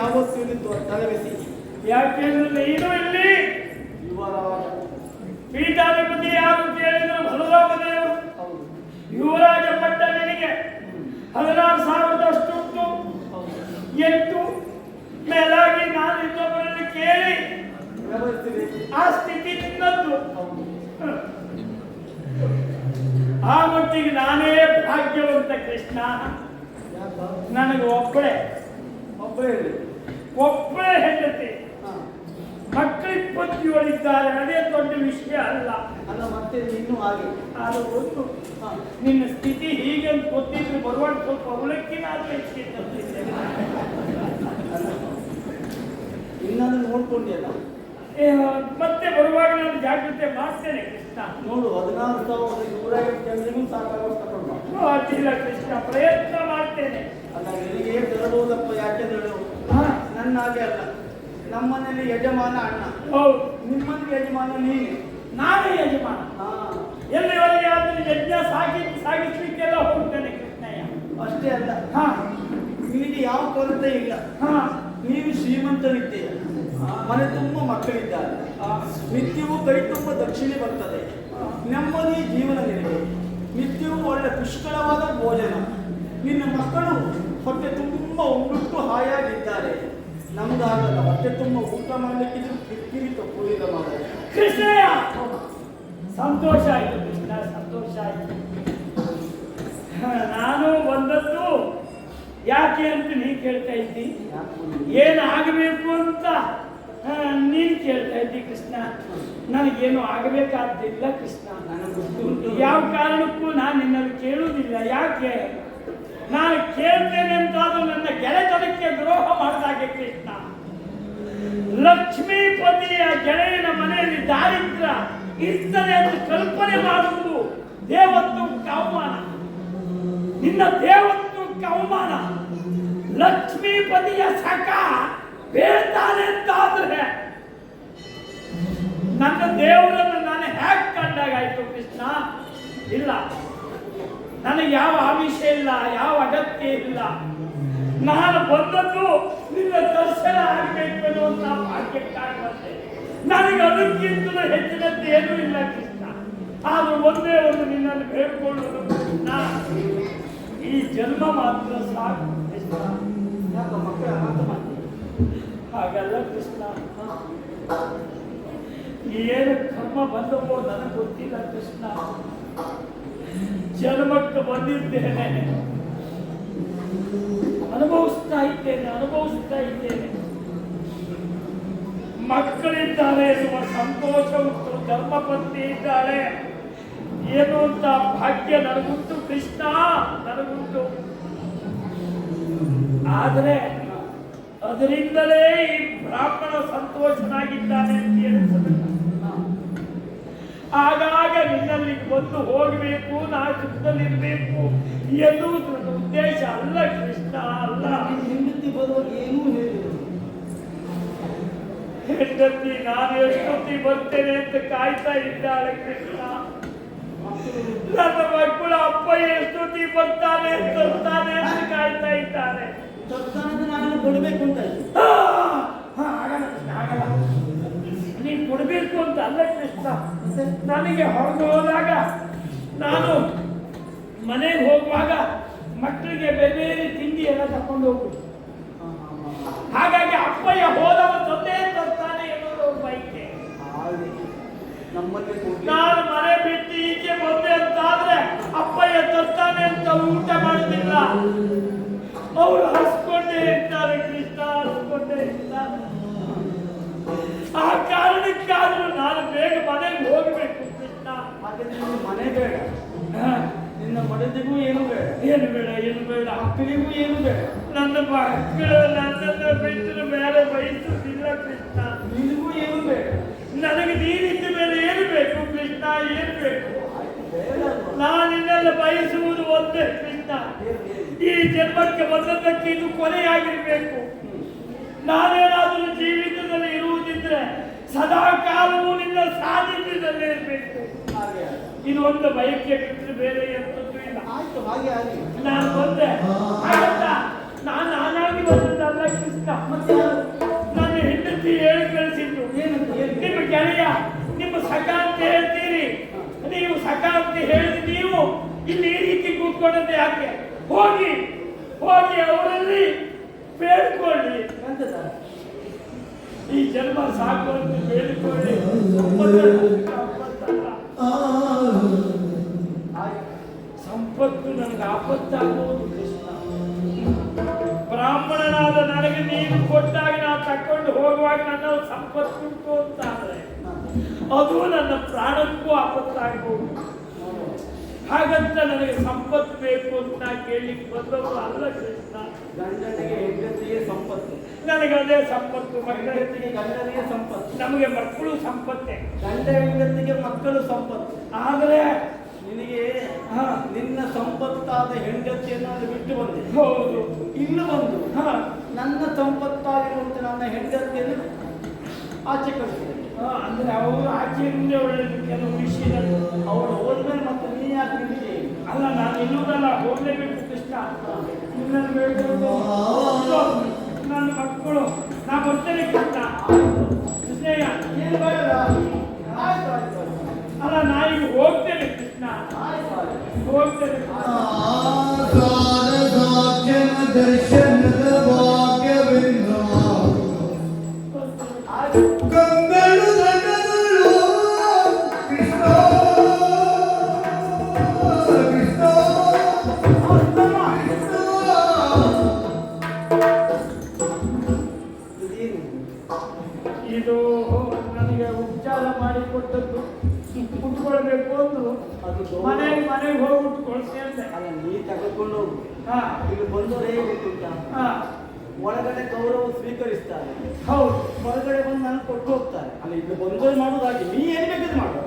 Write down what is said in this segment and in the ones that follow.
ಯಾವತ್ತೂ ಇಲ್ಲಿ ದೊಡ್ಡ ಯಾಕೆ ಯಾಕೆಂದ್ರೆ ನೀನು ಇಲ್ಲಿ ಪೀಠಾಧಿಪತಿ ಯಾರು ಕೇಳಿದ್ರು ಹೌದು. ಯುವರಾಜ ಪಟ್ಟ ನಿನಗೆ ಹದಿನಾರು ಸಾವಿರದಷ್ಟು ಎಂಟು ಮೇಲಾಗಿ ನಾನು ಇನ್ನೊಬ್ಬರಲ್ಲಿ ಕೇಳಿ ಆ ಸ್ಥಿತಿ ನಿನ್ನದ್ದು. ಆ ಮಟ್ಟಿಗೆ ನಾನೇ ಭಾಗ್ಯವಂತ ಕೃಷ್ಣ. ನನಗೆ ಒಬ್ಬಳೆ. ಒಬ್ಬಳೇ ಹೇಳಿ. ಒಬ್ಬಳೆ ಹೆಂಡತಿ. ಮಕ್ಕಳು ಮಕ್ಕಳು ಇಪ್ಪತ್ತೇಳಿದ್ದಾರೆ ಅದೇ ದೊಡ್ಡ ವಿಷಯ ಅಲ್ಲ. ಅಲ್ಲ ಮತ್ತೆ ನಿನ್ನ ಹಾಗೆ. ಅದು ಗೊತ್ತು. ನಿನ್ನ ಸ್ಥಿತಿ ಹೀಗೆ ಅಂತ ಗೊತ್ತಿದ್ರೆ ಬರುವಾಗ ಸ್ವಲ್ಪ ಅವಲಕ್ಕಿನಾದ್ರೂ ಹೆಚ್ಚಿಗೆ. ಇನ್ನೊಂದು ನೋಡ್ಕೊಂಡಿಯಲ್ಲ. ಮತ್ತೆ ಬರುವಾಗ ನಾನು ಜಾಗ್ರತೆ ಮಾಡ್ತೇನೆ ಕೃಷ್ಣ. ನೋಡು ಹದಿನಾರು ಸಾವಿರದ ನೂರೈವತ್ತು ಜನರಿಗೂ ಅಡ್ಡಿಲ್ಲ ಕೃಷ್ಣ. ಪ್ರಯತ್ನ ಮಾಡ್ತೇನೆ. ಅಲ್ಲ ನಿನಗೆ ತರಬಹುದಪ್ಪ ಯಾಕೆಂದ್ರೆ ನನ್ನ ಹಾಗೆ ಅಲ್ಲ. ನಮ್ಮನೇಲಿ ಯಜಮಾನ ಅಣ್ಣ. ಹೌದು. ಯಜಮಾನ ನೀನು. ನಾನೇ ಯಜಮಾನ. ಎಲ್ಲಿವರೆಗೆ ಆದ್ರೆ ಯಜ್ಞ ಸಾಗಿ ಸಾಗಿಸ್ಲಿಕ್ಕೆಲ್ಲ ಹೋಗ್ತೇನೆ ಕೃಷ್ಣಯ್ಯ. ಅಷ್ಟೇ ಅಲ್ಲ. ಹಾ. ನಿನಗೆ ಯಾವ ಕೊರತೆ ಇಲ್ಲ. ಹಾ. ನೀನು ಶ್ರೀಮಂತನಿದ್ದೀಯ ಮನೆ ತುಂಬ ಮಕ್ಕಳಿದ್ದಾರೆ. ನಿತ್ಯವೂ ಕೈ ತುಂಬ ದಕ್ಷಿಣೆ ಬರ್ತದೆ. ನೆಮ್ಮದಿ ಜೀವನ ನಿನಗೆ ನಿತ್ಯವೂ ಒಳ್ಳೆ ಪುಷ್ಕಳವಾದ ಭೋಜನ. ನಿನ್ನ ಮಕ್ಕಳು ಹೊಟ್ಟೆ ತುಂಬ ಉಂಟು ಹಾಯಾಗಿದ್ದಾರೆ. ನಮ್ದಾಗಲ್ಲ ಹೊಟ್ಟೆ ತುಂಬ ಊಟ ಮಾಡಲಿಕ್ಕಿದ್ರು ಕಿರಿಕಿರಿ ತಪ್ಪುವುದಿಲ್ಲ ಮಾರಾಯ ಕೃಷ್ಣಯ್ಯ! ಸಂತೋಷ ಆಯ್ತು ಕೃಷ್ಣ ಸಂತೋಷ ಆಯ್ತು. ನಾನು ಬಂದದ್ದು ಯಾಕೆ ಅಂತ ನೀ ಕೇಳ್ತಾ ಇದ್ದಿ? ಏನಾಗಬೇಕು ಅಂತ ನೀನು ನೀನ್ ಕೇಳ್ತಾ ಇದ್ದಿ ಕೃಷ್ಣ. ನನಗೇನು ಆಗಬೇಕಾದ್ದಿಲ್ಲ ಕೃಷ್ಣ. ಯಾವ ಕಾರಣಕ್ಕೂ ನಾನು ನಿನ್ನನ್ನು ಕೇಳುವುದಿಲ್ಲ. ಯಾಕೆ? ನಾನು ಕೇಳ್ತೇನೆ ಅಂತಾದ್ರೂ ನನ್ನ ಗೆಳೆತನಕ್ಕೆ ದ್ರೋಹ ಮಾಡಿದಾಗೆ ಕೃಷ್ಣ. ಲಕ್ಷ್ಮೀಪತಿಯ ಗೆಳೆಯನ ಮನೆಯಲ್ಲಿ ದಾರಿದ್ರ ಇರ್ತದೆ ಅಂತ ಕಲ್ಪನೆ ಮಾಡುವುದು ದೇವತ್ತು ಅವಮಾನ. ನಿನ್ನ ದೇವತ್ತು ಅವಮಾನ. ಲಕ್ಷ್ಮೀಪತಿಯ ಸಖ ಬೇಡ್ತಾನೆ ಅಂತಾದ್ರೆ ನನ್ನ ದೇವರನ್ನು ನಾನು ಹ್ಯಾಕ್ ಕಂಡಾಗಾಯ್ತು ಕೃಷ್ಣ? ಇಲ್ಲ. ನನಗೆ ಯಾವ ಆಮಿಷ ಇಲ್ಲ, ಯಾವ ಅಗತ್ಯ ಇಲ್ಲ. ನಾನು ಬಂದದ್ದು ನಿನ್ನ ದರ್ಶನ ಆಗಬೇಕು ಅನ್ನುವಂತ ಭಾಗ್ಯಕ್ಕಾಗಿ ಬಂದೆ ನನಗೆ ಅದಕ್ಕಿಂತ ಹೆಚ್ಚಿನದ್ದು ಏನೂ ಇಲ್ಲ ಕೃಷ್ಣ. ಆದರೂ ಒಂದೇ ಒಂದು ನಿನ್ನನ್ನು ಬೇಡ್ಕೊಳ್ಳೋದು ಕೃಷ್ಣ. ಈ ಜನ್ಮ ಮಾತ್ರ ಸಾಕು ಕೃಷ್ಣ. ಮಕ್ಕಳ ಮಾತು? ಹಾಗಲ್ಲ ಕೃಷ್ಣ. ಏನು ಕರ್ಮ ಬಂದವೋ ನನಗೆ ಗೊತ್ತಿಲ್ಲ ಕೃಷ್ಣ. ಜನ್ಮಕ್ಕೆ ಬಂದಿದ್ದೇನೆ. ಅನುಭವಿಸ್ತಾ ಇದ್ದೇನೆ ಅನುಭವಿಸ್ತಾ ಇದ್ದೇನೆ. ಮಕ್ಕಳಿದ್ದಾರೆ ಎನ್ನುವ ಸಂತೋಷ ಉಂಟು, ಧರ್ಮಪತ್ನಿ ಇದ್ದಾಳೆ. ಏನು ಅಂತ ಭಾಗ್ಯ ನನಗುಂಟು, ಕೃಷ್ಣ ನನಗುಂಟು. ಆದರೆ ಅದರಿಂದಲೇ ಈ ಬ್ರಾಹ್ಮಣ ಸಂತೋಷನಾಗಿದ್ದಾನೆ ಅಂತ ಆಗಾಗ ನಿನ್ನಲ್ಲಿ ಬಂದು ಹೋಗಬೇಕು ನಾ ಸುಖದಲ್ಲಿರಬೇಕು ಎನ್ನುವುದು ಉದ್ದೇಶ ಅಲ್ಲ ಕೃಷ್ಣ ಅಲ್ಲ. ಹೆಂಡತಿ ಬರುವಾಗ ಏನೂ ಹೇಳಿದರು ಹೆಂಡತಿ ನಾನು ಎಷ್ಟೊತ್ತಿ ಬರ್ತೇನೆ ಅಂತ ಕಾಯ್ತಾ ಇದ್ದಾಳೆ ಕೃಷ್ಣ. ನನ್ನ ಮಕ್ಕಳ ಅಪ್ಪ ಎಷ್ಟೊತ್ತಿ ಬರ್ತಾನೆ ತರ್ತಾನೆ ಅಂತ ಕಾಯ್ತಾ ಇದ್ದಾನೆ ನಾನು ಕೊಡಬೇಕು ಅಂತ. ಆಗಲ್ಲ. ನೀನ್ ಕೊಡ್ಬೇಕು ಅಂತ ಅಲ್ಲ ನನಗೆ ಹೊರಗೆ ಹೋದಾಗ ನಾನು ಮನೆಗೆ ಹೋಗುವಾಗ ಮಕ್ಕಳಿಗೆ ಬೇರೆ ಬೇರೆ ತಿಂಡಿ ಎಲ್ಲ ತಕೊಂಡು ಹೋಗ್ಬಿಟ್ಟು. ಹಾ, ಹಾ. ಹಾಗಾಗಿ ಅಪ್ಪಯ್ಯ ಹೋದವ ತಂದೆ ತರ್ತಾನೆ ಎನ್ನುವುದು ನಮ್ಮಲ್ಲಿ ಕೊಡ್ಲಿ. ನಾನು ಮನೆ ಬಿಟ್ಟು ಈಚೆ ಬಂದೆ ಅಂತಾದ್ರೆ ಅಪ್ಪಯ್ಯ ತರ್ತಾನೆ ಅಂತ ಊಟ ಮಾಡುದಿಲ್ಲ. ಅವರು ಹಸ್ಕೊಂಡೇ ಇರ್ತಾರೆ ಕೃಷ್ಣ ಹಸ್ಕೊಂಡೇ ಇರ್ತಾರೆ ಆ ಕಾರಣಕ್ಕಾದ್ರೂ ನಾನು ಬೇಗ ಮನೆಗೆ ಹೋಗ್ಬೇಕು ಕೃಷ್ಣ ಹಾಗಾದ್ರೆ ನಿನ್ನ ಮನೆ ಬೇಡ. ನಿನ್ನ ಮಡದಿಗೂ ಏನು ಬೇಡ. ಏನು ಬೇಡ ಏನು ಬೇಡ. ಮಕ್ಕಳಿಗೂ ಏನು ಬೇಡ. ನನ್ನ ಮಕ್ಕಳು ನನ್ನನ್ನು ಬಿಟ್ಟು ಬೇರೆ ಬಯಸುತ್ತಿಲ್ಲ ಕೃಷ್ಣ. ನಿನಗೂ ಏನು ಬೇಡ. ನನಗೆ ನೀರಿದ್ದ ಮೇಲೆ ಏನು ಬೇಕು ಕೃಷ್ಣ? ಏನು ಬೇಕು? ನಾನಿನ್ನೆಲ್ಲ ಬಯಸುವುದು ಒಂದೇ ಕೃಷ್ಣ? ಈ ಜನ್ಮಕ್ಕೆ ಬಂದದ್ದಕ್ಕೆ ಇದು ಕೊನೆಯಾಗಿರ್ಬೇಕು. ನಾನೇನಾದರೂ ಜೀವಿತದಲ್ಲಿ ಇರುವುದಿದ್ರೆ ಸದಾ ಕಾಲವೂ ನಿನ್ನ ಸಾನ್ನಿಧ್ಯದಲ್ಲಿ ಇರಬೇಕು. ಇದು ಒಂದು ಬಯಕೆ ಬಿಟ್ಟರೆ ಬೇರೆ ಎಂತದ್ದು ಇಲ್ಲ. ಆಯ್ತು ಹಾಗೆ ಆಗಿ. ನಾನು ಬಂದೆ. ನಾನು ನಾನಾಗಿ ಬಂದದ್ದಲ್ಲ ಕೃಷ್ಣ. ನನ್ನ ಹೆಂಡತಿ ಹೇಳಿ ಕಳಿಸಿದ್ದು. ಏನು? ನಿಮ್ಮ ಗೆಳೆಯ ನಿಮ್ಮ ಸಖ ಅಂತ ಹೇಳ್ತೀರಿ. ನೀವು ಸಖ ಅಂತ ಹೇಳಿ ನೀವು ಇಲ್ಲಿ ಈ ರೀತಿ ಕೂತ್ಕೊಂಡದ್ದು ಯಾಕೆ? ಹೋಗಿ ಹೋಗಿ ಅವರಲ್ಲಿ ಬೇಡ್ಕೊಳ್ಳಿ? ಈ ಜನ್ಮ ಸಾಕು ಅಂತ ಬೇಡಿಕೊಳ್ಳಿ. ಸಂಪತ್ತು ನನಗೆ ಆಪತ್ತಾಗುವುದು ಕೃಷ್ಣ ಬ್ರಾಹ್ಮಣನಾದ ನನಗೆ ನೀನು ಕೊಟ್ಟಾಗ ನಾನು ತಕೊಂಡು ಹೋಗುವಾಗ ನನ್ನ ಸಂಪತ್ತು ಅಂತ ಹಾ. ಅದು ನನ್ನ ಪ್ರಾಣಕ್ಕೂ ಆಪತ್ತಾಗಬಹುದು. ಹಾಗಂತ ನನಗೆ ಸಂಪತ್ತು ಬೇಕು ಅಂತ ನಾ ಕೇಳಲಿಕ್ಕೆ ಬಂದವರು ಅಲ್ಲ ಕೃಷ್ಣ ಗಂಡನಿಗೆ ಸಂಪತ್ತು. ನನಗೆ ಅದೇ ಸಂಪತ್ತು ಹೆಂಡತಿಗೆ ಗಂಡನಿಗೆ ಸಂಪತ್ತು. ನಮಗೆ ಮಕ್ಕಳು ಸಂಪತ್ತೆ. ಗಂಡ ಹೆಂಡತಿಗೆ ಮಕ್ಕಳು ಸಂಪತ್ತು. ಆದರೆ ನಿನಗೆ ಹಾ, ನಿನ್ನ ಸಂಪತ್ತಾದ ಹೆಂಡತಿಯನ್ನು ಬಿಟ್ಟು ಬಂದೆ. ಹೌದು. ಇನ್ನು ಬಂದು ಹಾ, ನನ್ನ ಸಂಪತ್ತಾಗಿರುವಂತ ನನ್ನ ಹೆಂಡತಿಯನ್ನು ಆಚೆ ಕಳಿಸಿದೆ ಹಾ, ಅಂದ್ರೆ ಅವರು ಆಚೆ ಮುಂದೆ ಒಳ್ಳೆದು ಕೆಲವು ವಿಷಯ ಅವಳು ಹೋದ್ಮೇಲೆ ಮತ್ತೆ ನೀ ಯಾಕೆ ನಿಲ್ಲಿದೆ ಅಲ್ಲ, ನಾನು ಇನ್ನೊಂದಲ್ಲ ಹೋಗ್ಲೇಬೇಕು, ಕೃಷ್ಣ. ನಿನ್ನನ್ನು ಬೇಡ್ಕೊಂಡು ನನ್ನ ಮಕ್ಕಳು. ನಾ ಬರ್ತೇನೆ, ಕೃಷ್ಣ. ಕೃಷ್ಣಯ್ಯ, ಏನು ಬರಲ್ಲ. ಅಲ್ಲ, ನಾ ಈಗ ಹೋಗ್ತೇನೆ, ಕೃಷ್ಣ. ಹೋಗ್ತೇನೆ ದರ್ಶನದ ಕೊಟ್ಟು ಹೋಗ್ತಾರೆ. ಅಲ್ಲಿ ಇದು ಬಂದವರು ಮಾಡೋದಾಗಿ ನೀ ಏನು ಬೇಕಾದ್ರೆ ಮಾಡು.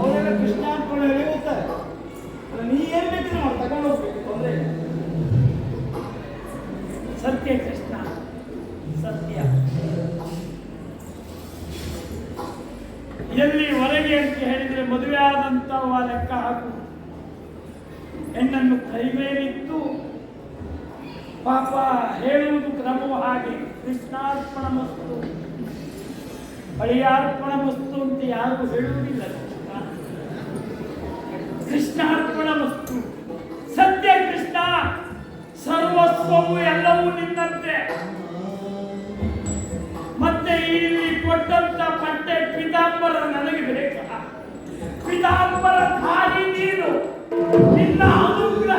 ಅವರೆಲ್ಲ ಕೃಷ್ಣ ಅನ್ಕೊಂಡು ಹೇಳಿ ಹೋಗ್ತಾರೆ? ನೀ ಏನು ಬೇಕಾದ್ರೆ ಮಾಡು, ತಗೊಂಡು ಹೋಗ್ಬೇಕು, ತೊಂದರೆ ಸತ್ಯ ಕೃಷ್ಣ. ಸತ್ಯ. ಎಲ್ಲಿ ಹೊರಗೆ ಅಂತ ಹೇಳಿದ್ರೆ ಮದುವೆ ಆದಂಥವ ಲೆಕ್ಕ ಹಾಕು. ಹೆಣ್ಣನ್ನು ಕೈ ಮೇಲಿತ್ತು ಪಾಪ ಹೇಳುವುದು ಕ್ರಮವು ಹಾಗೆ. ಕೃಷ್ಣಾರ್ಪಣ ಮಸ್ತು. ಹಳಿಯಾರ್ಪಣ ಮಸ್ತು ಅಂತ ಯಾರು ಹೇಳುವುದಿಲ್ಲ. ಕೃಷ್ಣ ಕೃಷ್ಣಾರ್ಪಣ ಮಸ್ತು. ಸತ್ಯ ಕೃಷ್ಣ. ಸರ್ವಸ್ವವು ಎಲ್ಲವೂ ನಿನ್ನಂತೆ. ಮತ್ತೆ ಇಲ್ಲಿ ಕೊಟ್ಟಂತ ಪಟ್ಟೆ ಪಿತಾಂಬರ ನನಗೆ ಬೇಕಾ? ಪಿತಾಂಬರ ಖಾಲಿ ನೀನು. ನಿನ್ನ ಅನುಗ್ರಹ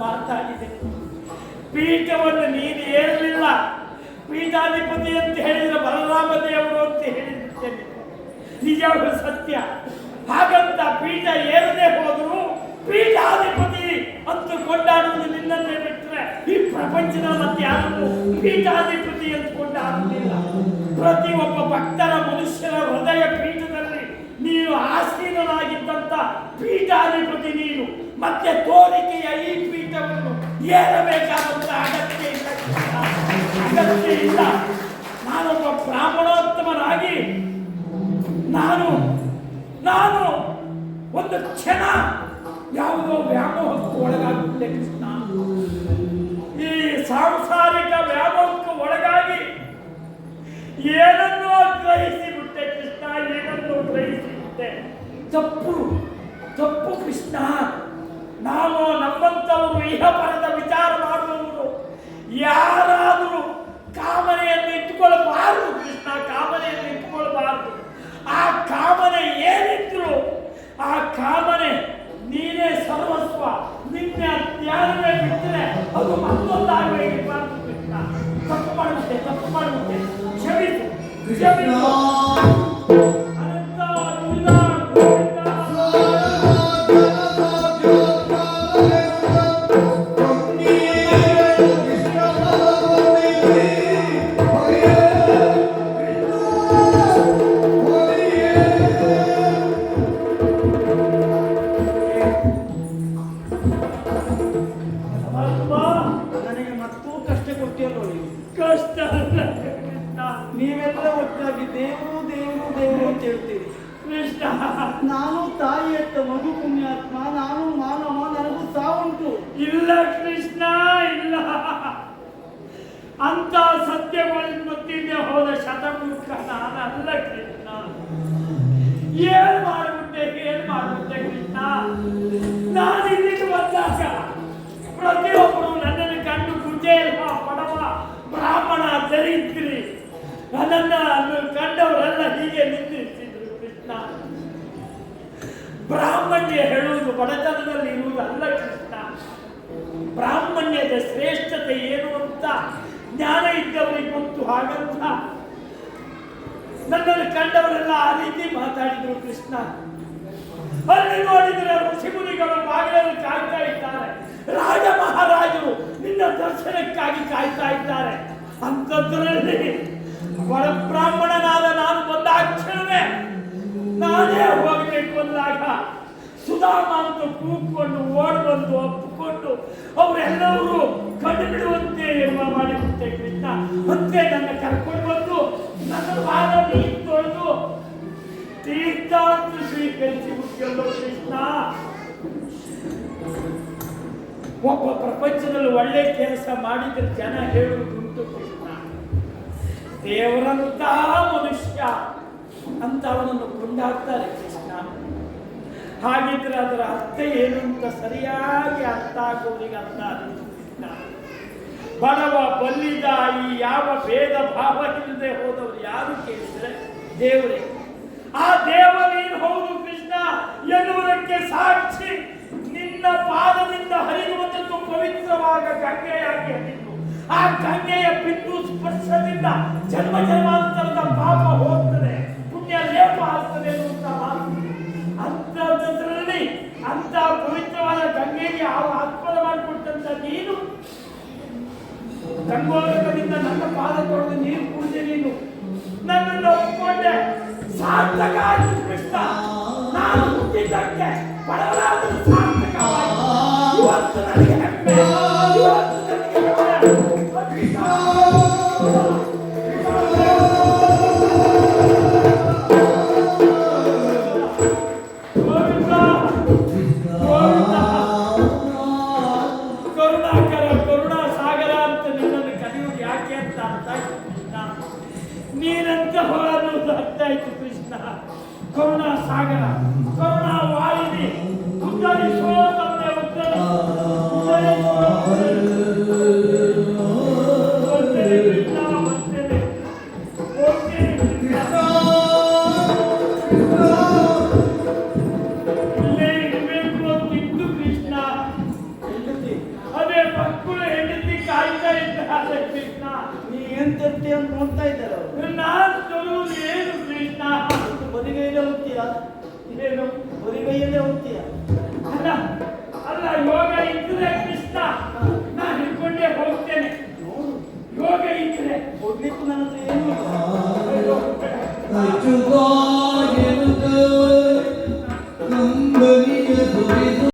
ಮಾತಾಡಿದೆ ಪೀಠವನ್ನು ನೀನು ಏರಲಿಲ್ಲ ಪೀಠಾಧಿಪತಿ ಅಂತ ಹೇಳಿದ್ರೆ ಬಲರಾಮ ದೇವರು ಅಂತ ಹೇಳಿದ್ದೇನೆ. ನಿಜವಾದ ಸತ್ಯ. ಹಾಗಂತ ಪೀಠ ಏರದೆ ಹೋದ್ರು ಪೀಠಾಧಿಪತಿ ಅಂತ ಕೊಂಡಾಡುವುದು ನಿನ್ನನ್ನೇ ಬಿಟ್ಟರೆ ಈ ಪ್ರಪಂಚದ ಮತ್ತೆ ಯಾರು ಪೀಠಾಧಿಪತಿ ಅಂತ ಕೊಂಡಾಡುವುದಿಲ್ಲ. ಒಬ್ಬ ಭಕ್ತರ ಮನುಷ್ಯರ ಹೃದಯ ಪೀಠದಲ್ಲಿ ನೀನು ಆಸೀನನಾಗಿದ್ದಂತ ಪೀಠಾಧಿಪತಿ ನೀನು. ಮತ್ತೆ ತೋರಿಕೆಯ ಈ ಪೀಠವನ್ನು ಏರಬೇಕಾದಂತ ಅಗತ್ಯ ಇಲ್ಲ ಅಗತ್ಯ ಇಲ್ಲ ನಾನೊಬ್ಬ ಬ್ರಾಹ್ಮಣೋತ್ತಮನಾಗಿ ನಾನು ನಾನು ಒಂದು ಕ್ಷಣ ಯಾವುದೋ ವ್ಯಾಮೋಹಕ್ಕೆ ಒಳಗಾಗುತ್ತೆ ಕೃಷ್ಣ. ಈ ಸಾಂಸಾರಿಕ ವ್ಯಾಮೋಹಕ್ಕೆ ಒಳಗಾಗಿ ಏನನ್ನೋ ಗ್ರಹಿಸಿ ಬಿಟ್ಟೆ ಕೃಷ್ಣ, ಏನನ್ನೋ ಗ್ರಹಿಸಿ ಬಿಟ್ಟೆ ತಪ್ಪು ತಪ್ಪು ಕೃಷ್ಣ. ನಾವು ನಮ್ಮಂಥವರು ಇಹಪರದ ವಿಚಾರ ಮಾಡುವವರು. ಯಾರಾದರೂ ಕಾಮನೆಯನ್ನು ಇಟ್ಟುಕೊಳ್ಳಬಾರದು, ಕೃಷ್ಣ ಕಾಮನೆಯನ್ನು ಇಟ್ಟುಕೊಳ್ಳಬಾರದು. ಆ ಕಾಮನೆ ಏನಿದ್ರು, ಆ ಕಾಮನೆ ಏನ್ ಮಾಡ್ಬಿಟ್ಟೆ ಏನ್ ಮಾಡ್ಬಿಟ್ಟೆ ಕೃಷ್ಣ. ನಾನು ಇಲ್ಲಿಗೆ ಬಂದಾಗ ಪ್ರತಿಯೊಬ್ಬರು ನನ್ನನ್ನು ಕಂಡು ಕುಜೇಲ ಪಡವ ಬ್ರಾಹ್ಮಣ ದರಿದ್ರಿ ನನ್ನನ್ನು ಕಂಡವರೆಲ್ಲ ಹೀಗೆ ನಿಂದಿರ್ತಿದ್ರು ಕೃಷ್ಣ. ಬ್ರಾಹ್ಮಣ್ಯ ಹೇಳುವುದು ಬಡತನದಲ್ಲಿ ಇರುವುದಲ್ಲ ಕೃಷ್ಣ. ಬ್ರಾಹ್ಮಣ್ಯದ ಶ್ರೇಷ್ಠತೆ ಏನು ಅಂತ? ಜ್ಞಾನ ಇದ್ದವರಿಗೆ ಗೊತ್ತು ಹಾಗಂತ ನನ್ನನ್ನು ಕಂಡವರೆಲ್ಲ ಆ ರೀತಿ ಮಾತಾಡಿದ್ರು ಕೃಷ್ಣ. ಅಲ್ಲಿ ನೋಡಿದರೆ ಋಷಿಮುನಿಗಳು ಬಾಗಿಲಲ್ಲಿ ಕಾಯ್ತಾ ಇದ್ದಾರೆ. ರಾಜ ಮಹಾರಾಜರು ನಿನ್ನ ದರ್ಶನಕ್ಕಾಗಿ ಕಾಯ್ತಾ ಇದ್ದಾರೆ. ಅಂತದ್ರಲ್ಲಿ ಬಡ ಬ್ರಾಹ್ಮಣನಾದ ನಾನು ಬಂದಾಕ್ಷಣವೇ ನಾನೇ ಹೋಗಬೇಕು ಅಂದಾಗ ಸುಧಾಮ ಅಂತ ಕೂಗ್ಕೊಂಡು ಓಡ್ ಬಂದು ಒಪ್ಪಿಕೊಂಡು ಅವರೆಲ್ಲರೂ ಕಂಡುಬಿಡುವಂತೆ ಬಿಡುವಂತೆ ಮಾಡಿಬಿಟ್ಟೆ ಕೃಷ್ಣ. ಮತ್ತೆ ನನ್ನ ಕರ್ಕೊಂಡು ಬಂದು ತೊಳೆದು ತೀರ್ಥ ಅಂತ ಸ್ವೀಕರಿಸಿ ಬಿಟ್ಟಲ್ಲೋ ಕೃಷ್ಣ. ಒಬ್ಬ ಪ್ರಪಂಚದಲ್ಲಿ ಒಳ್ಳೆ ಕೆಲಸ ಮಾಡಿದ್ರೆ ಜನ ಹೇಳುವುದುಂಟು ಕೃಷ್ಣ. ದೇವರಂತಹ ಮನುಷ್ಯ ಅಂತ ಅವನನ್ನು ಕೊಂಡಾಡ್ತಾರೆ ಕೃಷ್ಣ. ಹಾಗಿದ್ರೆ ಅದರ ಅರ್ಥ ಏನು ಅಂತ ಸರಿಯಾಗಿ ಅರ್ಥ ಆಗೋರಿಗೆ ಅರ್ಥ ಆಗುತ್ತೆ. ಬಡವ ಬಲ್ಲಿದ ಈ ಯಾವ ಭೇದ ಭಾವ ಇಲ್ಲದೆ ಹೋದವರು ಯಾರು ಕೇಳಿದ್ರೆ? ದೇವರೇ. ಆ ದೇವ ನೀನು ಹೌದು ಕೃಷ್ಣ, ಎನ್ನುವುದಕ್ಕೆ ಸಾಕ್ಷಿ. ನಿನ್ನ ಪಾದದಿಂದ ಹರಿಯುವಂಥದ್ದು ಪವಿತ್ರವಾದ ಗಂಗೆಯಾಗಿ ಹರಿದು ಆ ಗಂಗೆಯ ಬಿಂದು ಸ್ಪರ್ಶದಿಂದ ಜನ್ಮ ಜನ್ಮಾಂತರದ ಪಾಪ ಹೋಗ್ತದೆ, ಪುಣ್ಯ ಲೇಪ ಆಗ್ತದೆ ಅಂತ ಅಂತ ಪವಿತ್ರವಾದ ಗಂಗೆಗೆ ಆ ಆತ್ಮದ ಮಾಡಿಕೊಟ್ಟಂತ ನೀನು ಗಂಗೋದಕದಿಂದ ನನ್ನ ಪಾದ ತೊಳೆದು ನೀರು ಕುಡಿದೆ ನೀನು. ನನ್ನನ್ನು ಒಪ್ಪಿಕೊಂಡೆ ಸಾರ್ಥಕ ಆಯ್ತು ಕೃಷ್ಣ ನಾನು ಹುಟ್ಟಿದ್ದಕ್ಕೆ ಸಾರ್ಥಕವಾಯಿತು ಇವತ್ತು ನನಗೆ ಹೆಂಡತಿ ಸಾಗರ ಕರುಣಾ ಹೆಂಡತಿ ಕಾಯ್ತಾ ತಂದೆ ಕೃಷ್ಣ ನೀ ಏನ್ ಅಂತ ನೋಡ್ತಾ ಇದ್ದಾರೆ ನಾನು ಏನು ಕೃಷ್ಣ ಹೊಲಿಗೆಯಿಂದ ಹೋಗ್ತೀಯಾ ಏನು ಹೊಲಿಗೆಯಿಂದ ಹೋಗ್ತೀಯಾ ಅಲ್ಲ ಅಲ್ಲ ಯೋಗ ಇದ್ರೆ ಕೃಷ್ಣ. ನಾನು ಹಿಡ್ಕೊಂಡೇ ಹೋಗ್ತೇನೆ. ಯೋಗ ಇದ್ರೆ. ಹೋಗ್ಲಿಕ್ಕೂ ನನ್ನ ಹತ್ರ ಏನು